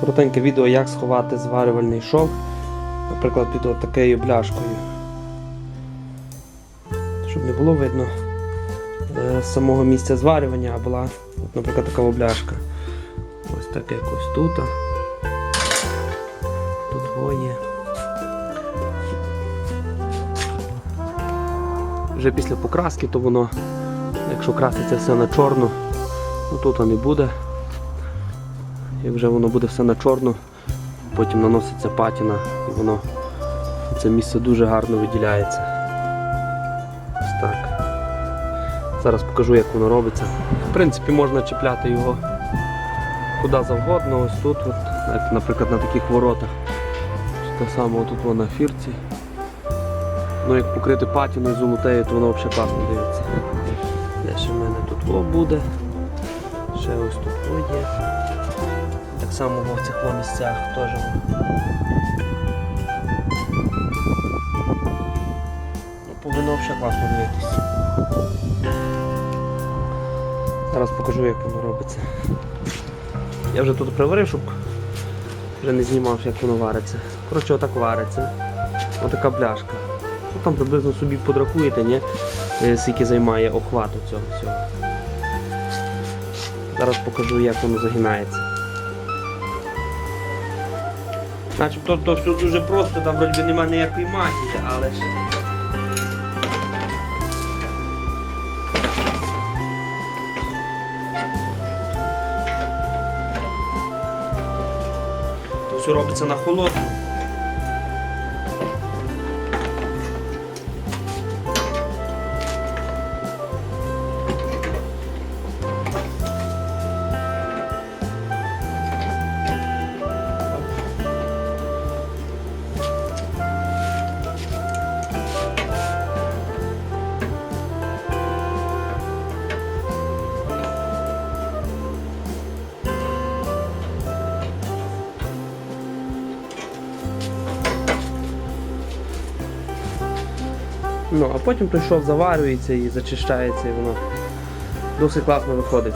Коротеньке відео, як сховати зварювальний шов, наприклад, під от такою бляшкою. Щоб не було видно е, самого місця зварювання, а була, наприклад, така бляшка. Ось так якось тут. Тут двоє. Вже після покраски, то воно, якщо краситься все на чорну, ну тут не буде. Як вже воно буде все на чорну, потім наноситься патіна і воно це місце дуже гарно виділяється. Ось так. Зараз покажу, як воно робиться. В принципі, можна чіпляти його куди завгодно, ось тут, от, наприклад, на таких воротах. Те саме тут воно на фірці. Ну, як покрити патіною золотею, то воно взагалі класно дивиться. Де ще в мене тут о буде. Ще ось тут о є. Так само в цих місцях теж. Ну, повинно взагалі класно дивитися. Зараз покажу, як воно робиться. Я вже тут приварив, щоб вже не знімав, як воно вариться. Коротше, отак вариться. Отака пляшка. Ну, там приблизно собі подрахуєте, ні? Е, скільки займає охвату цього всього. Зараз покажу, як воно загинається. Начебто то все дуже просто, там вроді немає ніякої магії, але ж. То все робиться на холодну. Ну, а потім той шов заварюється і зачищається, і воно досить класно виходить.